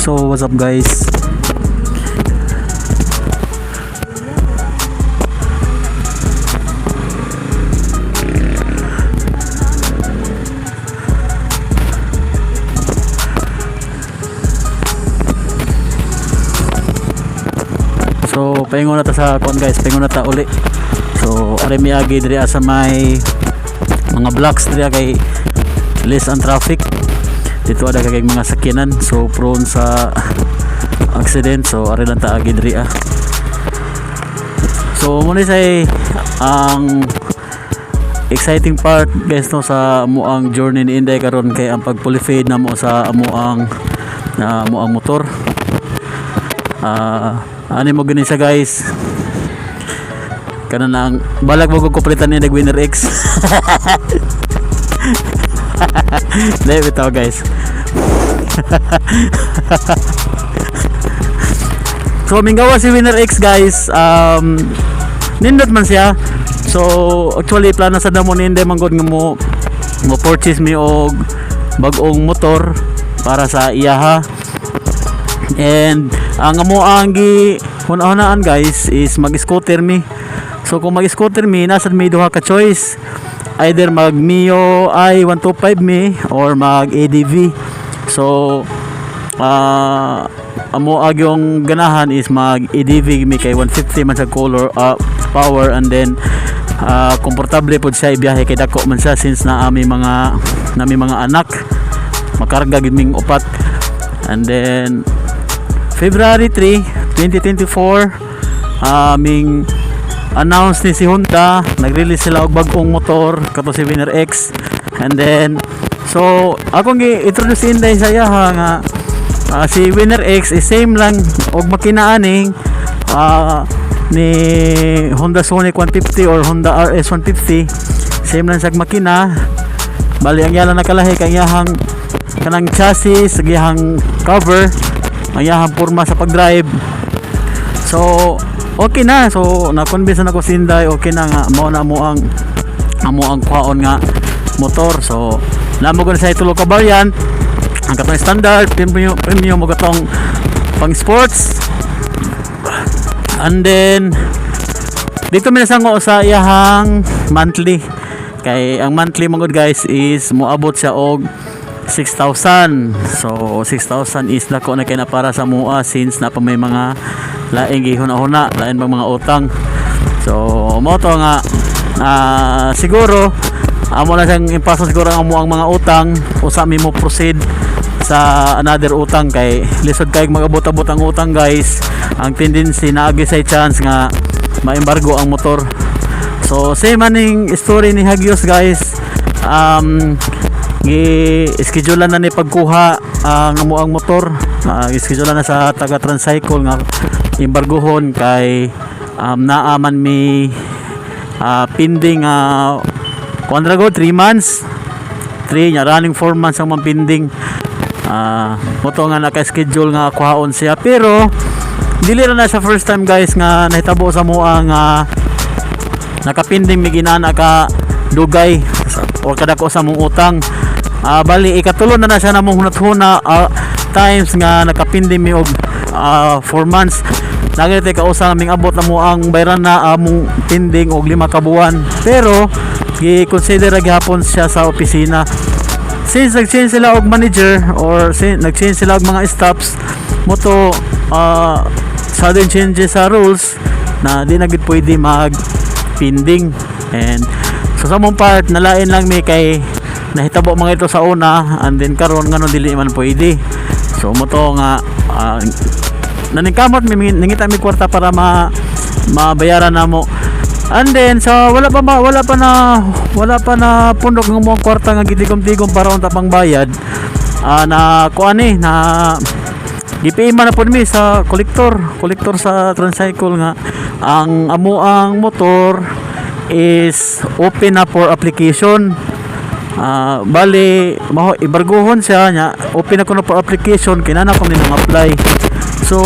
So what's up guys? So paingon na ta sa kon guys, paingon na ta uli. So ari mi agi diri sa may mga blocks diri kay less ang traffic. Dito ada kay mga sakyanan so prone sa accident so ari lang ta agi diri ah. So muna say ang exciting part guys no sa amo ang journey ni Inday karon kay ang pagpulifade na mo sa amo ang na amo ang motor. Ah, ani mo gani sa guys. Kana na ang balag mo ko kuplitan ni Winner X. Dahil bitaw guys. so mingawa si Winner X guys. Um, nindot man siya. So actually plano sa damo ni Inday manggod nga mo mo purchase mi og bag-ong motor para sa iyaha. And ang amo ang gi hunahunaan guys is mag-scooter mi. So kung mag-scooter mi nasa may duha ka choice. Either mag Mio i 125 mi or mag ADV. So ah amo ag yung ganahan is mag ADV mi kay 150 man sa color uh, power and then ah, komportable pod siya ibiyahe kay dako man siya since na ami mga nami mga anak makarga gid ming upat and then February 3, 2024 aming announce ni si Honda nag-release sila og bag-ong motor kato si Winner X. And then so akong gi-introduce inday sa iya ha, nga ah, si Winner X is same lang og makina aning ah, ni Honda Sonic 150 or Honda RS 150 same lang sa makina. Bali ang yala nakalahi kang iyahang kanang chassis ang cover ang iyahang porma sa pag-drive. So okay na so na-convince na ako sinday okay na nga mo na mo ang amo ang kwaon nga motor. So namo ko na sa itulo ka variant ang katong standard premium premium mo katong pang sports. And then dito minasango sa iyahang monthly. Kay ang monthly mga good guys is moabot siya og 6,000 so 6,000 is nako na kay na para sa mua since na pa may mga laing gihuna-huna lain bang mga utang. So mo to nga ah, siguro amo na siyang impaso siguro ang ang mga utang. Usa mi mo proceed sa another utang kay lisod kay mag-abot-abot ang utang guys. Ang tendency na agi say chance nga ma-embargo ang motor. So same maning story ni Hagios guys. Um gi schedule na ni pagkuha ang amo ang motor uh, schedule na sa taga Transcycle nga embargohon kay um, naaman mi uh, pending uh, kuandra go 3 months. 3 nya running 4 months ang mga pending ah moto nga naka-schedule nga kuhaon siya. Pero dili na sa first time guys nga nahitabo sa mo ang uh, nakapinding mi ginana ka dugay o kadako sa mong utang. Ah, bali ikatulo na na siya namong hunat-huna ah, times nga nakapinding mi og 4 months. Nagite ka usa naming abot na mo ang bayran na among pending og lima ka buwan. Pero gi-consider gihapon siya sa opisina. Since nag-change sila og manager or nag-change sila og mga staffs mo to ah, sudden changes sa rules na di na gid pwede mag pending and so sa mong part nalain lang mi kay nahitabo mga ito sa una and then karon ngano dili man pwede so mo to nga ah, naningkamot mi nangita mi kwarta para ma mabayaran na mo. And then so wala pa ma, wala pa na wala pa na pundok ng mga kwarta nga gitigom-tigom para unta pang bayad ah, na kuan eh na GPM na po mi sa kolektor kolektor sa tricycle nga. Ang amo ang motor is open na for application Ah, bali maho ibarguhon siya nya open ako na for application kinana ko nang apply. So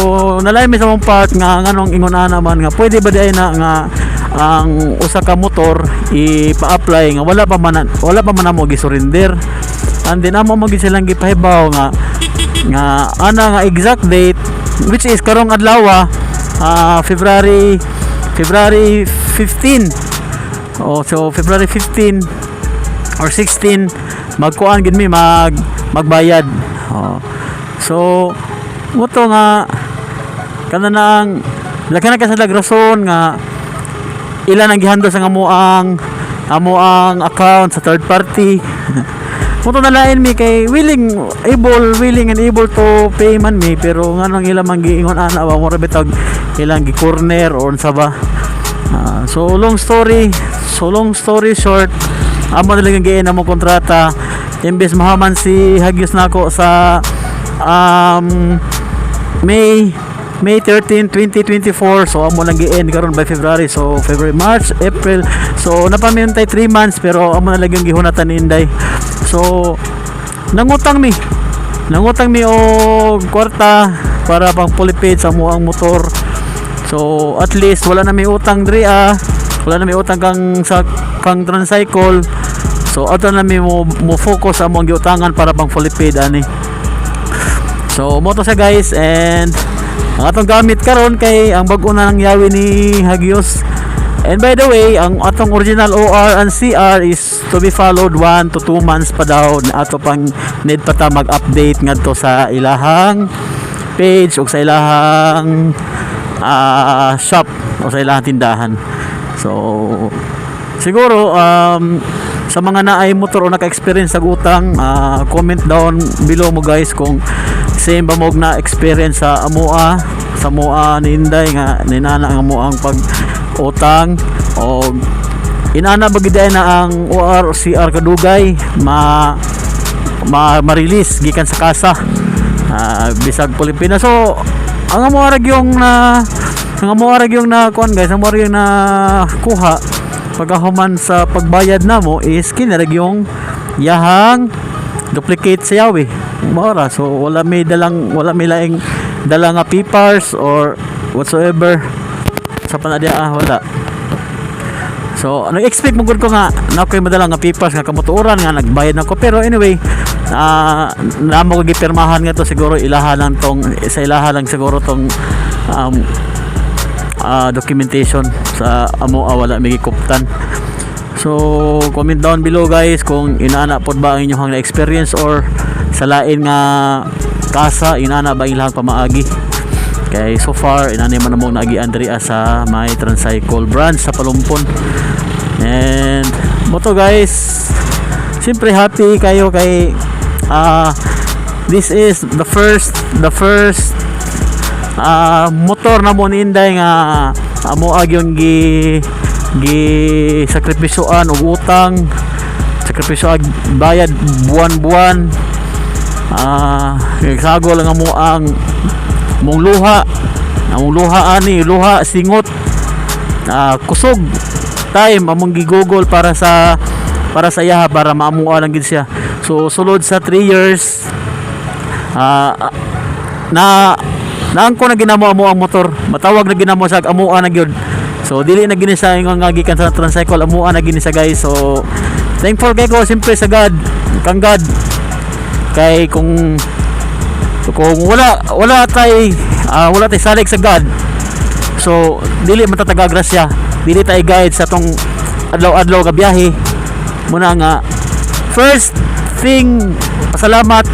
nalay mi sa mong part nga nganong ingon ana man nga pwede ba di na nga ang usa ka motor ipa-apply nga wala pa man wala pa man mo gi-surrender? And then amo mo silang gipahibaw nga nga ana nga exact date which is karong adlaw ah, February February 15 oh so February 15 or 16 magkuan gid mi mag magbayad. Oh. so mo to nga kana nang laki na kasalag rason nga ilan ang gihandle sa amo ang amo ang account sa third party. Muto na lain mi kay willing able willing and able to pay man mi pero nganong ilang man giingon ana wa mo ra bitag ilang gi corner or unsa ba? Ah, so long story so long story short amo na lang giin mo kontrata. Imbes mahaman si Hagyos nako sa um, May May 13, 2024 so amo lang gi-end karon by February. So February, March, April. So napamintay 3 months pero amo na lang gihunatan ni Inday. So nangutang mi. Nangutang mi og kwarta para pang pulipid sa mo ang motor. So at least wala na may utang diri ah. Wala na may utang kang sa kang tricycle so ato na mi mo, mo focus sa mo ang giutangan para pang pulipid ani So mo to siya guys and ang atong gamit karon kay ang bag-o na nang yawi ni Hagios. And by the way, ang atong original OR and CR is to be followed 1 to 2 months pa daw ato pang need pa ta mag-update ngadto sa ilahang page o sa ilahang ah, shop o sa ilahang tindahan. So siguro um, sa mga naay motor o naka-experience sa utang, ah, comment down below mo guys kung same ba mo na experience sa amoa sa moa ni Inday nga ninana ang amoa ang pag utang o inana ba gid na ang OR o CR kadugay ma ma ma-release gikan sa kasa Ah, bisag Pilipinas. So ang amo yung na ang amo yung na kuan guys ang amo yung na kuha pagkahuman sa pagbayad namo is kinarag yung yahang duplicate sa yawi mora so wala may dalang wala may laing dala nga papers or whatsoever. Sa panadya ah wala. So, nag-expect mo ko nga na ko'y madala nga papers nga kamoturan nga nagbayad na ko. Pero anyway, ah namo ko gipirmahan nga to siguro ilaha lang tong sa ilaha lang siguro tong um, ah, documentation sa amo ah, wala may gikuptan. So, comment down below guys kung inaana pod ba ang inyong experience or sa lain nga kasa inaana ba ilang pamaagi. Kay so far inani man mo naagi Andrea sa may tricycle branch sa Palumpon. And moto guys, siyempre happy kayo kay ah this is the first the first ah motor na mo ni Inday nga amo ag yung gi gi sakripisyoan og utang. Sakripisyo ag bayad buwan-buwan. Ah nagsago lang mo ang mong luha. Ang luha ani luha singot. Ah kusog time among gigugol para sa para sa iya para maamuha lang gid siya. So sulod sa 3 years ah na naangko na ginamo amo ang motor. Matawag na ginamo sa amuha na gyud. So dili na gini sa ingon nga sa tricycle amuha na gini sa guys. So thankful kay ko siyempre sa God. Kang God. Kay kung kung wala wala tay ah, wala tay salig sa God so dili man ta grasya dili tay guide sa tong adlaw-adlaw nga biyahe. Muna nga first thing pasalamat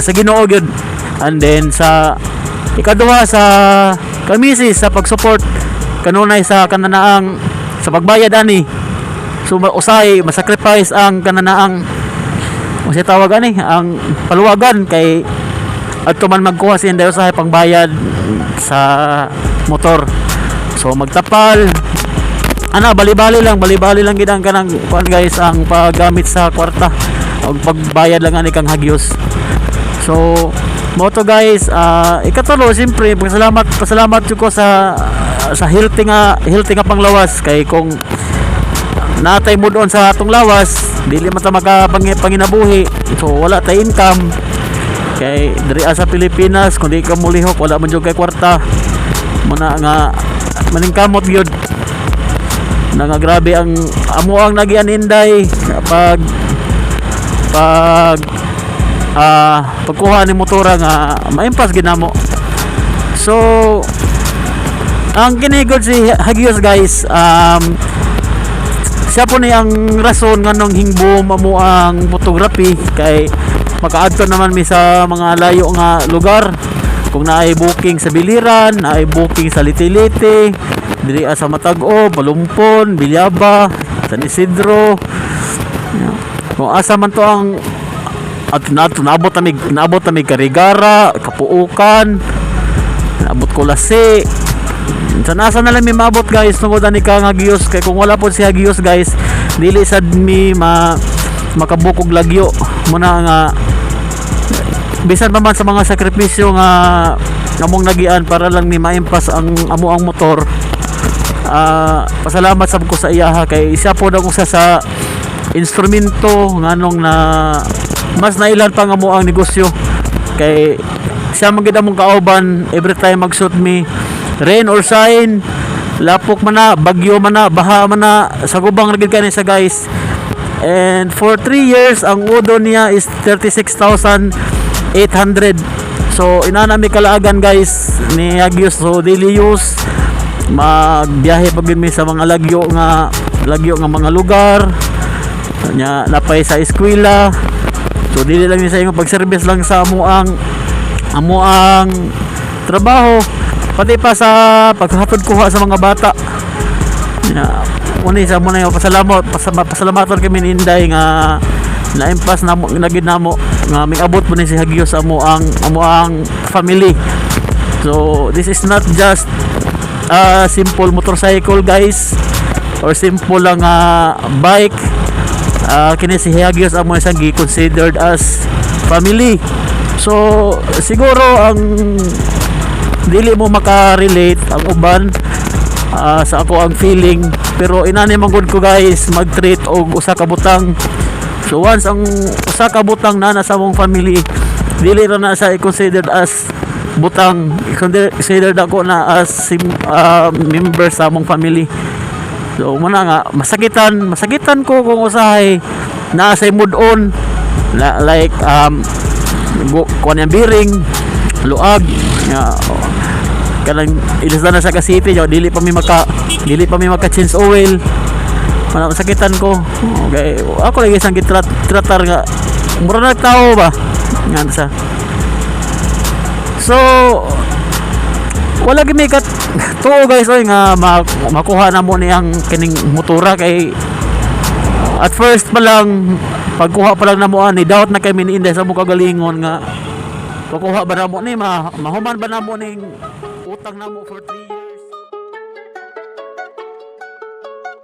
sa Ginoo gyud. And then sa ikaduha sa kamisi sa pag-support kanunay sa kananaang sa pagbayad ani. So usay masacrifice ang kananaang o siya tawag ani ang paluwagan kay adto man magkuha siya dayo sa pangbayad sa motor. So magtapal. Ana bali-bali lang bali-bali lang gid ang kanang kuan guys ang paggamit sa kwarta. O pagbayad lang ani kang hagyos. So moto guys. Ah ikatulo siyempre pasalamat pasalamat ko sa sa healthy nga healthy nga panglawas. Kay kung natay mo doon sa atong lawas dili man ta makapanginabuhi so wala tay income. Kay diri sa Pilipinas kung di ka mulihok wala man jud kay kwarta. Muna nga maningkamot gyud na nga grabe ang amo ang nagian inday pag pag ah pagkuha ni motora nga maimpas ginamo so ang kinigod si Hagios guys um siya po ni ang rason nga nung hingbo mamo ang photography. Kay makaadto naman mi sa mga layo nga lugar. Kung naay booking sa Biliran, naay booking sa Litiliti, diri sa Matag-o, Bilyaba, San Isidro. Kung asa man to ang at nato naabot na mig naabot na mig Karigara, Kapuukan, naabot ko lasi. Sa nasa na lang mi maabot guys tungod ani ka nga Gios. Kay kung wala po si Gios guys dili sad mi ma makabukog lagyo. Muna nga bisan pa man sa mga sakripisyo nga among nagian para lang ni maimpas ang amo ang motor. Ah pasalamat sab ko sa iyaha kay siya po daw usa sa instrumento nganong na mas nailan pa nga mo ang negosyo. Kay siya man gid among kauban every time mag-shoot me rain or shine lapok man na bagyo man na baha man na sa gubang ra gid kani sa guys. And for 3 years ang udo niya is 36,800 so inana mi kalaagan guys ni Agios. So daily use magbiyahe pag mi sa mga lagyo nga lagyo nga mga lugar. Nya napay sa eskwela so dili lang ni sa inyo. Pag-service lang sa amo ang amo ang trabaho. Pati pa sa paghatod kuha sa mga bata. Nya uni sa muna yung pasalamat pasalamatan kami ni Inday nga naimpas na nagid namo. Nga may abot mo ni si Hagyo sa amo ang amo ang family. So this is not just a simple motorcycle guys or simple lang nga bike uh, kini si Hagyo sa amo isang gi-considered as family. So siguro ang dili mo makarelate ang uban ah, sa ako ang feeling. Pero inani man gud ko guys mag-treat og usa ka butang. So once ang usa ka butang na nasa mong family dili ra na siya i-considered as butang. I-considered ako na as ah, member sa among family so muna nga masakitan masakitan ko kung usahay. Na sa mood on. La, like um go, kuan yung bearing luag. Nga kanang ilis na sa city yo dili pa mi maka dili pa mi maka change oil. Mana sakitan ko. Okay ako lagi sang gitrat tratar nga mura na tao ba? Nga sa. So wala gimi kat tuo guys oy nga ma- makuha na mo niyang kining motora kay at first pa lang pagkuha pa lang na mo ani doubt na kami ni Inday sa mukha galingon nga kukuha ba na mo ni ma mahuman ba na mo ning utang na mo for 3 years